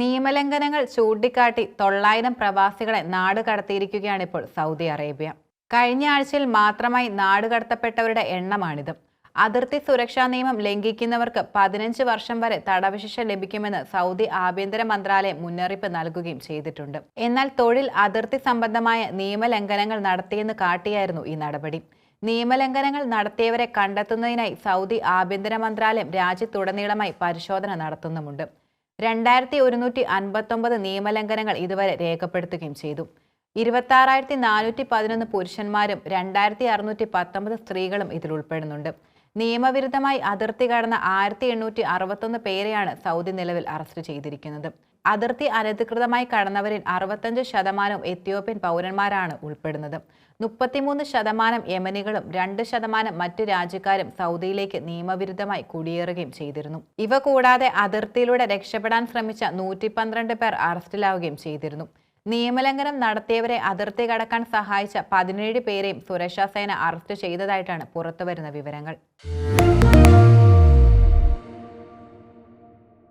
നിയമലംഘനങ്ങൾ ചൂണ്ടിക്കാട്ടി തൊള്ളായിരം പ്രവാസികളെ നാട് കടത്തിയിരിക്കുകയാണ് ഇപ്പോൾ സൗദി അറേബ്യ. കഴിഞ്ഞ ആഴ്ചയിൽ മാത്രമായി നാട് കടത്തപ്പെട്ടവരുടെ എണ്ണമാണിത്. അതിർത്തി സുരക്ഷാ നിയമം ലംഘിക്കുന്നവർക്ക് പതിനഞ്ച് വർഷം വരെ തടവ് ശിക്ഷ ലഭിക്കുമെന്ന് സൗദി ആഭ്യന്തര മന്ത്രാലയം മുന്നറിയിപ്പ് നൽകുകയും ചെയ്തിട്ടുണ്ട്. എന്നാൽ തൊഴിൽ അതിർത്തി സംബന്ധമായ നിയമലംഘനങ്ങൾ നടത്തിയെന്ന് കാട്ടിയായിരുന്നു ഈ നടപടി. നിയമലംഘനങ്ങൾ നടത്തിയവരെ കണ്ടെത്തുന്നതിനായി സൗദി ആഭ്യന്തര മന്ത്രാലയം രാജ്യത്തുടനീളമായി പരിശോധന നടത്തുന്നുമുണ്ട്. രണ്ടായിരത്തി ഒരുന്നൂറ്റി അൻപത്തൊമ്പത് നിയമലംഘനങ്ങൾ ഇതുവരെ രേഖപ്പെടുത്തുകയും ചെയ്തു. ഇരുപത്താറായിരത്തി നാനൂറ്റി പതിനൊന്ന് പുരുഷന്മാരും രണ്ടായിരത്തി അറുന്നൂറ്റി പത്തൊമ്പത് സ്ത്രീകളും ഇതിൽ ഉൾപ്പെടുന്നുണ്ട്. നിയമവിരുദ്ധമായി അതിർത്തി കടന്ന ആയിരത്തി എണ്ണൂറ്റി അറുപത്തൊന്ന് പേരെയാണ് സൗദി നിലവിൽ അറസ്റ്റ് ചെയ്തിരിക്കുന്നത്. അതിർത്തി അനധികൃതമായി കടന്നവരിൽ അറുപത്തഞ്ച് ശതമാനവും എത്യോപ്യൻ പൗരന്മാരാണ് ഉൾപ്പെടുന്നത്. മുപ്പത്തിമൂന്ന് ശതമാനം യമനികളും രണ്ട് ശതമാനം മറ്റ് രാജ്യക്കാരും സൗദിയിലേക്ക് നിയമവിരുദ്ധമായി കുടിയേറുകയും ചെയ്തിരുന്നു. ഇവ കൂടാതെ അതിർത്തിയിലൂടെ രക്ഷപ്പെടാൻ ശ്രമിച്ച നൂറ്റി പന്ത്രണ്ട് പേർ അറസ്റ്റിലാവുകയും ചെയ്തിരുന്നു. നിയമലംഘനം നടത്തിയവരെ അതിർത്തി കടക്കാൻ സഹായിച്ച പതിനേഴ് പേരെയും സുരക്ഷാ സേന അറസ്റ്റ് ചെയ്തതായിട്ടാണ് പുറത്തുവരുന്ന വിവരങ്ങൾ.